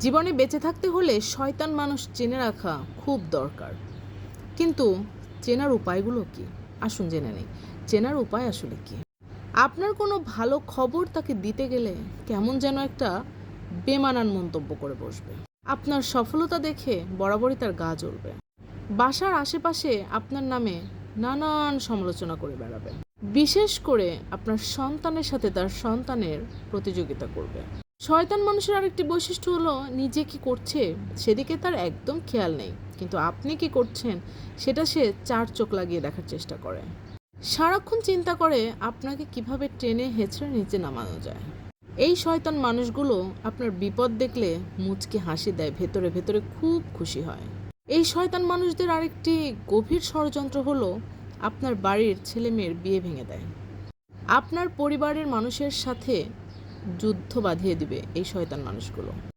জীবনে বেঁচে থাকতে হলে শয়তান মানুষ চেনে রাখা খুব দরকার। কিন্তু চেনার উপায়গুলো কি? আসুন জেনে নেই। চেনার উপায় আসলে কি? আপনার কোনো ভালো খবর তাকে দিতে গেলে কেমন যেন একটা বেমানান মন্তব্য করে বসবে। আপনার সফলতা দেখে বরাবরই তার গা জ্বলবে। বাসার আশেপাশে আপনার নামে নানান সমালোচনা করে বেড়াবে। বিশেষ করে আপনার সন্তানের সাথে তার সন্তানের প্রতিযোগিতা করবে। শয়তান মানুষের আরেকটি বৈশিষ্ট্য হলো, নিজে কি করছে সেদিকে তার একদম খেয়াল নেই। কিন্তু আপনি কি করছেন সেটা সে চার চোখ লাগিয়ে দেখার চেষ্টা করে। সারাক্ষণ চিন্তা করে আপনাকে কীভাবে ট্রেনে হেঁচড়ে নিচে নামানো যায়। এই শয়তান মানুষগুলো আপনার বিপদ দেখলে মুচকে হাসি দেয়, ভেতরে ভেতরে খুব খুশি হয়। এই শয়তান মানুষদের আরেকটি গভীর ষড়যন্ত্র হলো, আপনার বাড়ির ছেলে মেয়ের বিয়ে ভেঙে দেয়। আপনার পরিবারের মানুষের সাথে যুদ্ধ বাঁধিয়ে দিবে এই শয়তান মানুষগুলো।